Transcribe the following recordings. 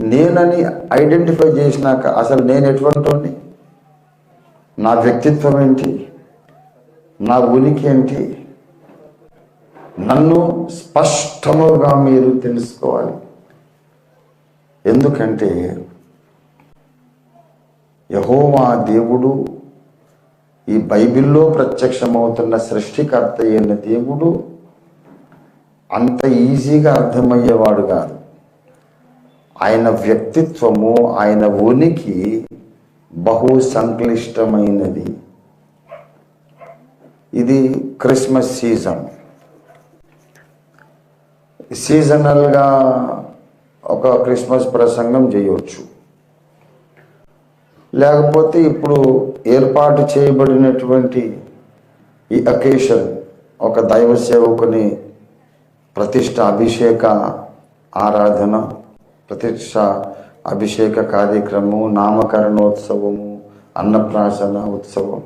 నేనని ఐడెంటిఫై చేసినాక అసలు నేను ఎటువంటి నా వ్యక్తిత్వం ఏంటి? నా ఉనికి ఏంటి? నన్ను స్పష్టముగా మీరు తెలుసుకోవాలి. ఎందుకంటే యహోవా దేవుడు ఈ బైబిల్లో ప్రత్యక్షమవుతున్న సృష్టికర్త అయిన దేవుడు అంత ఈజీగా అర్థమయ్యేవాడు కాదు. ఆయన వ్యక్తిత్వము ఆయన ఉనికి బహు సంక్లిష్టమైనది. ఇది క్రిస్మస్ సీజన్. సీజనల్గా ఒక క్రిస్మస్ ప్రసంగం చేయవచ్చు లేకపోతే ఇప్పుడు ఏర్పాటు చేయబడినటువంటి ఈ అకేషన్ ఒక దైవ సేవకుని ప్రతిష్ట అభిషేక ఆరాధన ప్రతిష్ట అభిషేక కార్యక్రమము నామకరణోత్సవము అన్నప్రాసన ఉత్సవం.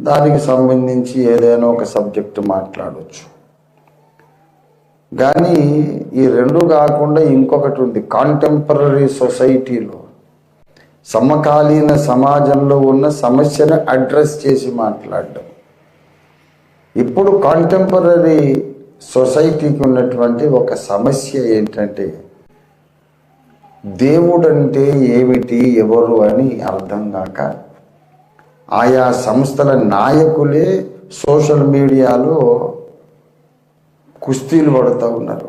దానికి సంబంధించి ఏదైనా ఒక సబ్జెక్టు మాట్లాడవచ్చు కానీ ఈ రెండు కాకుండా ఇంకొకటి ఉంది. కాంటెంపరీ సొసైటీలో సమకాలీన సమాజంలో ఉన్న సమస్యను అడ్రస్ చేసి మాట్లాడడం. ఇప్పుడు కాంటెంపరీ సొసైటీకి ఉన్నటువంటి ఒక సమస్య ఏంటంటే దేవుడంటే ఏమిటి ఎవరు అని అర్థం కాక ఆయా సంస్థల నాయకులే సోషల్ మీడియాలో కుస్తీలు పడుతూ ఉన్నారు.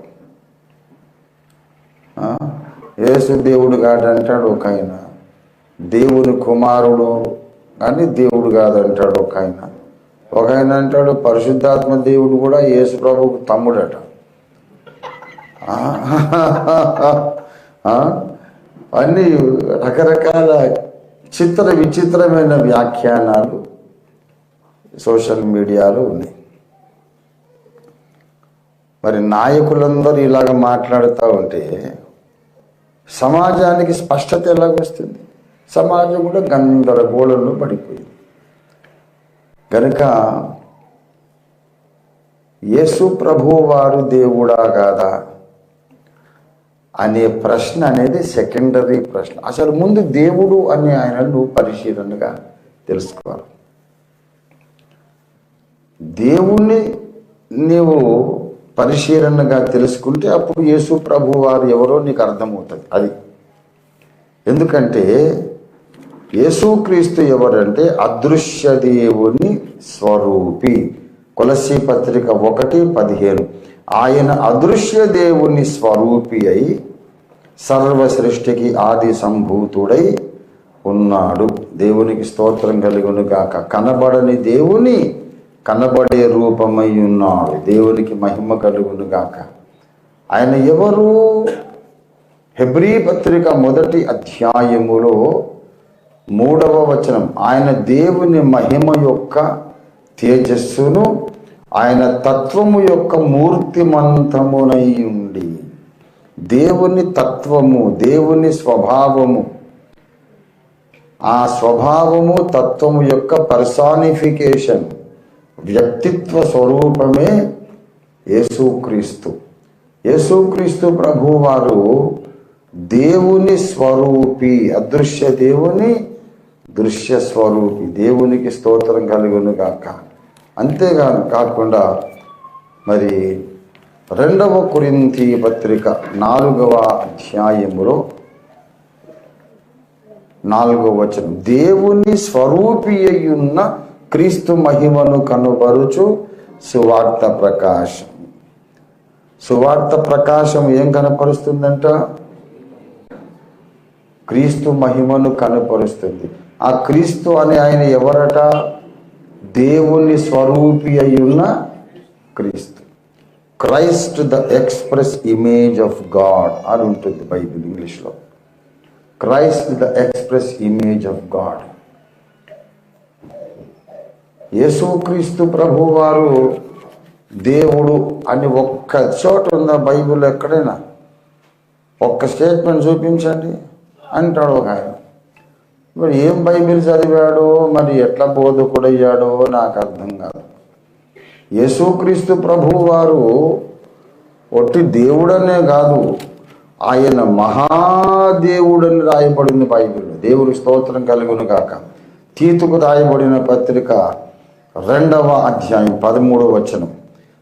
యేసు దేవుడు కాదు అంటాడు ఒక ఆయన. దేవుని కుమారుడు కానీ దేవుడు కాదంటాడు ఒక ఆయన. ఒక ఆయన అంటాడు పరిశుద్ధాత్మ దేవుడు కూడా యేసు ప్రభుకు తమ్ముడట. అన్ని రకరకాల చిత్ర విచిత్రమైన వ్యాఖ్యానాలు సోషల్ మీడియాలో ఉన్నాయి. మరి నాయకులందరూ ఇలాగ మాట్లాడుతూ ఉంటే సమాజానికి స్పష్టత ఎలాగొస్తుంది సమాజం కూడా గందరగోళంలో పడిపోయింది. కనుక యేసు ప్రభువారు దేవుడా కాదా? అనే ప్రశ్న అనేది సెకండరీ ప్రశ్న. అసలు ముందు దేవుడు అనే ఆయనను పరిశీలనగా తెలుసుకోవాలి. దేవుణ్ణి నీవు పరిశీలనగా తెలుసుకుంటే అప్పుడు యేసు ప్రభు వారు ఎవరో నీకు అర్థమవుతుంది. అది. ఎందుకంటే యేసుక్రీస్తు ఎవరంటే అదృశ్య దేవుని స్వరూపి. కొలసి పత్రిక ఒకటి పదిహేను. ఆయన అదృశ్య దేవుని స్వరూపి అయి సర్వ సృష్టికి ఆది సంభూతుడై ఉన్నాడు. దేవునికి స్తోత్రం కలుగును గాక. కనబడని దేవుని కనబడే రూపమై ఉన్నాడు. దేవునికి మహిమ కలుగును గాక. ఆయన ఎవరు? హెబ్రీ పత్రిక మొదటి అధ్యాయములో మూడవ వచనం. ఆయన దేవుని మహిమ యొక్క తేజస్సును ఆయన తత్వము యొక్క మూర్తిమంతమునై ఉండి దేవుని తత్వము దేవుని స్వభావము ఆ స్వభావము తత్వము యొక్క పర్సానిఫికేషన్ వ్యక్తిత్వ స్వరూపమే యేసుక్రీస్తు. యేసుక్రీస్తు ప్రభువారు దేవుని స్వరూపి అదృశ్య దేవుని దృశ్య స్వరూపి. దేవునికి స్తోత్రం కలుగును గాక. అంతేగా కాకుండా మరి రెండవ కురింతి పత్రిక నాలుగవ అధ్యాయములో నాలుగవ వచనం దేవుని స్వరూపి అయ్యున్న క్రీస్తు మహిమను కనుబరుచు సువార్త ప్రకాశం. సువార్త ప్రకాశం ఏం కనపరుస్తుందంట? క్రీస్తు మహిమను కనపరుస్తుంది. ఆ క్రీస్తు అనే ఆయన ఎవరట? దేవుని స్వరూపి అయ్యున్న క్రీస్తు. Christ the express image of God అని ఉంటుంది బైబిల్ ఇంగ్లీష్లో. Christ the express image of God. యేసుక్రీస్తు ప్రభు వారు దేవుడు అని ఒక్క చోట ఉందా బైబిల్ ఎక్కడైనా ఒక్క స్టేట్మెంట్ చూపించండి అంటాడు ఒక ఆయన. మరి ఏం బైబిల్ చదివాడో మరి ఎట్లా బోధకుడయ్యాడో నాకు అర్థం కాదు. యేసుక్రీస్తు ప్రభు వారు ఒట్టి దేవుడనే కాదు ఆయన మహాదేవుడని రాయబడింది బైబిల్ దేవుడి స్తోత్రం కలుగును కాక తీతుకు రాయబడిన పత్రిక రెండవ అధ్యాయం పదమూడవ వచనం.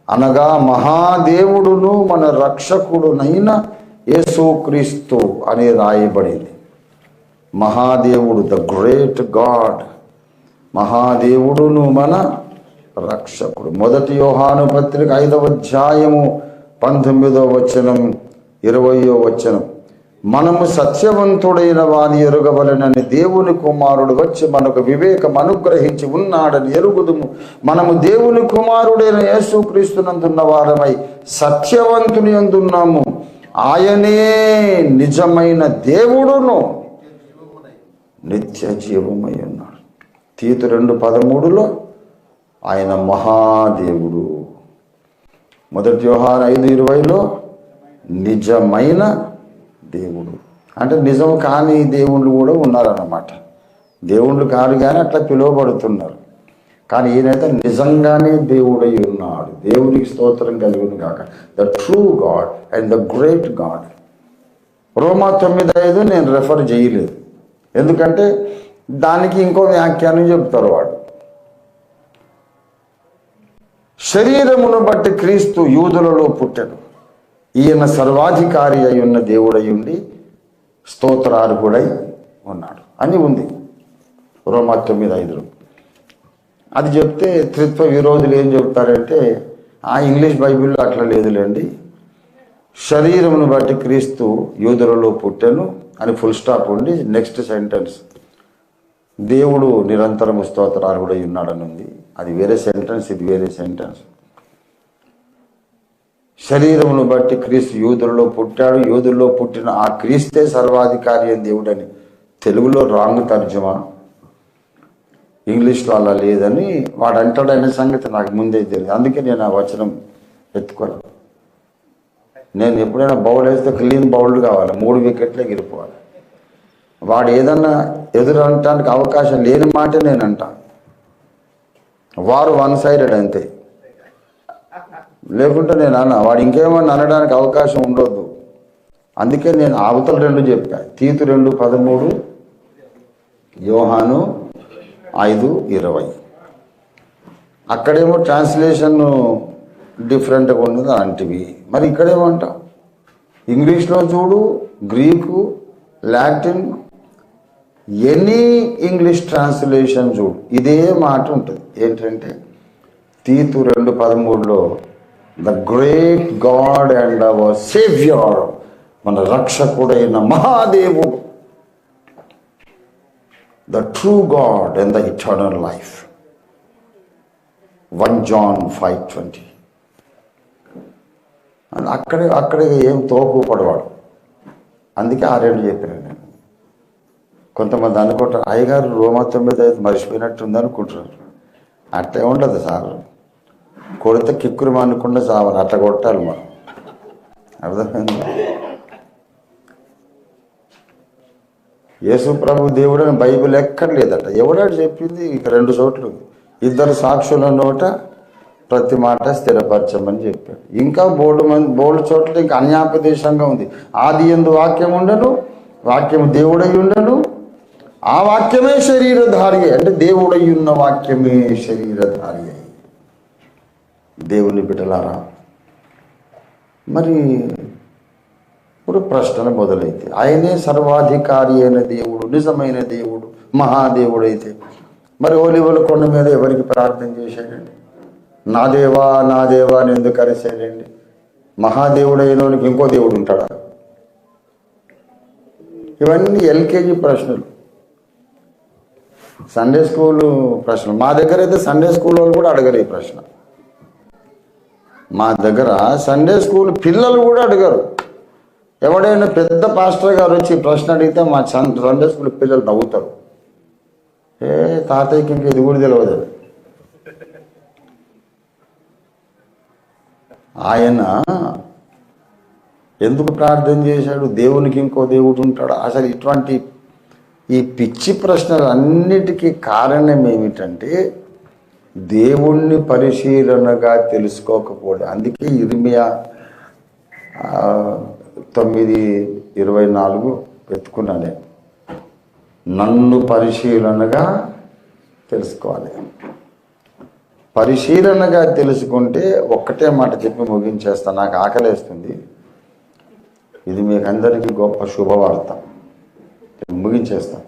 అనగా మహాదేవుడును మన రక్షకుడునైన యేసుక్రీస్తు అని రాయబడింది. మహాదేవుడు ద గ్రేట్ గాడ్. మహాదేవుడును మన రక్షకుడు. మొదటి యోహాను పత్రిక ఐదవ అధ్యాయము పంతొమ్మిదవ వచనం ఇరవయో వచనం. మనము సత్యవంతుడైన వాని ఎరుగవలనని దేవుని కుమారుడు వచ్చి మనకు వివేకం అనుగ్రహించి ఉన్నాడని ఎరుగుదుము. మనము దేవుని కుమారుడైన యేసుక్రీస్తునందున్న వారమై సత్యవంతుని ఎందున్నాము? ఆయనే నిజమైన దేవుడును నిత్య జీవమై ఉన్నాడు తీతు రెండు పదమూడులో ఆయన మహాదేవుడు. మొదటి వ్యవహారం ఐదు ఇరవైలో నిజమైన దేవుడు. అంటే నిజం కాని దేవుళ్ళు కూడా ఉన్నారన్నమాట. దేవుళ్ళు కాదు కానీ అట్లా పిలువబడుతున్నారు. కానీ ఈయనైతే నిజంగానే దేవుడై ఉన్నాడు. దేవునికి స్తోత్రం కలిగిన కాక the true God and the great God రోమా తొమ్మిది ఐదు నేను రెఫర్ చేయలేదు. ఎందుకంటే దానికి ఇంకో వ్యాఖ్యానం చెప్తారు వాడు. శరీరమును బట్టి క్రీస్తు యూదులలో పుట్టెను. ఈయన సర్వాధికారి అయి ఉన్న దేవుడై ఉండి స్తోత్రార్హుడై ఉన్నాడు. అని ఉంది. రోమా తొమ్మిది ఐదులో. అది చెప్తే త్రిత్వ విరోధులు ఏం చెప్తారంటే ఆ ఇంగ్లీష్ బైబిల్లో అట్లా లేదులేండి. శరీరమును బట్టి క్రీస్తు యూదులలో పుట్టెను. అని ఫుల్ స్టాప్ ఉండి నెక్స్ట్ సెంటెన్స్ దేవుడు నిరంతరం స్తోత్రార్హుడై ఉన్నాడని ఉంది అది వేరే సెంటెన్స్ ఇది వేరే సెంటెన్స్ శరీరమును బట్టి క్రీస్తు యూదుల్లో పుట్టాడు. యూదుల్లో పుట్టిన ఆ క్రీస్తే సర్వాధికారి అని దేవుడని తెలుగులో రాంగ్ తర్జమా? ఇంగ్లీష్లో అలా లేదని వాడు అంటాడనే సంగతి నాకు ముందే తెలియదు. అందుకే నేను ఆ వచనం ఎత్తుకోలేదు. నేను ఎప్పుడైనా బౌల్ వేస్తే క్లీన్ బౌల్డ్ కావాలి మూడు వికెట్లే గిరిపోవాలి వాడు ఏదన్నా ఎదురనటానికి అవకాశం లేని మాట నేను అంటా వారు వన్ సైడెడ్ అంతే. లేకుంటే నేను అన్న వాడు ఇంకేమన్నా అనడానికి అవకాశం ఉండొద్దు. అందుకే నేను అవతల రెండు చెప్పా. తీతు రెండు పదమూడు యోహాను ఐదు ఇరవై. అక్కడేమో ట్రాన్స్లేషన్ డిఫరెంట్గా ఉన్నది అంటివి మరి ఇక్కడేమంటావు ఇంగ్లీష్లో చూడు Greek Latin any English translation చూడు ఇదే మాట ఉంటుంది. ఏంటంటే తీతు రెండు పదమూడులో the great God and our saviour మన రక్షకుడైన మహాదేవుడు the true God and the eternal life. One John five twenty. అక్కడే అక్కడే ఏం తోపు పడవాడు. అందుకే ఆ రెండు చెప్పాను నేను. కొంతమంది అనుకుంటారు అయ్యగారు రోమా తొమ్మిది ఐదు మర్చిపోయినట్టుంది అనుకుంటున్నారు. అట్లే ఉండదు సార్. కొడితే కిక్కురు మానుకుండా చావాలి అట్లా కొట్టాలి మనం. అర్థమైంది? యేసు ప్రభు దేవుడు అని బైబిల్ ఎక్కడ లేదట. ఎవడాడు చెప్పింది? ఇక రెండు చోట్లు ఇద్దరు సాక్షుల నోట ప్రతి మాట స్థిరపరచమని చెప్పాడు. ఇంకా బోర్డు మంది బోర్డు చోట్ల ఇంకా అన్యాపదేశంగా ఉంది. ఆది ఎందు వాక్యం ఉండను వాక్యం దేవుడై ఉండను ఆ వాక్యమే శరీరధారి అంటే దేవుడై ఉన్న వాక్యమే శరీరధారి అయి. దేవుని బిడ్డలారా మరి ఇప్పుడు ప్రశ్న మొదలైతే ఆయనే సర్వాధికారి అయిన దేవుడు నిజమైన దేవుడు మహాదేవుడు అయితే మరి ఓలివల కొండ మీద ఎవరికి ప్రార్థన చేశాడండి? నా దేవా నా దేవా అని ఎందుకు అరిసాడండి మహాదేవుడైనోనికి ఇంకో దేవుడు ఉంటాడా? ఇవన్నీ ఎల్కేజీ ప్రశ్నలు. సండే స్కూల్ ప్రశ్నలు. మా దగ్గర అయితే సండే స్కూల్ వాళ్ళు కూడా అడగరు ఈ ప్రశ్న. మా దగ్గర సండే స్కూల్ పిల్లలు కూడా అడగరు. ఎవడైనా పెద్ద పాస్టర్ గారు వచ్చి ప్రశ్న అడిగితే మా సండే స్కూల్ పిల్లలు నవ్వుతారు. ఏ తాతయ్యకి ఇంక ఇది కూడా తెలియదు ఆయన ఎందుకు ప్రార్థన చేశాడు? దేవునికి ఇంకో దేవుడు ఉంటాడు? అసలు ఇటువంటి ఈ పిచ్చి ప్రశ్నలు అన్నిటికీ కారణం ఏమిటంటే దేవుణ్ణి పరిశీలనగా తెలుసుకోకపోవడం. అందుకే ఇర్మియా తొమ్మిది ఇరవై నాలుగు వెతుకున్నా నన్ను పరిశీలనగా తెలుసుకోవాలి. పరిశీలనగా తెలుసుకుంటే ఒక్కటే మాట చెప్పి ముగించేస్తా. నాకు ఆకలేస్తుంది. ఇది మీకు అందరికీ గొప్ప శుభవార్త. ముగించేస్తాను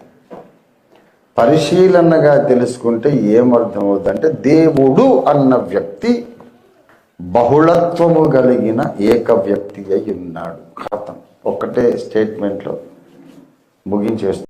పరిశీలనగా తెలుసుకుంటే ఏమర్థమవుతుందంటే దేవుడు అన్న వ్యక్తి బహుళత్వము కలిగిన ఏక వ్యక్తి అయి ఉన్నాడు. అర్థం ఒక్కటే స్టేట్మెంట్లో ముగించేస్తుంది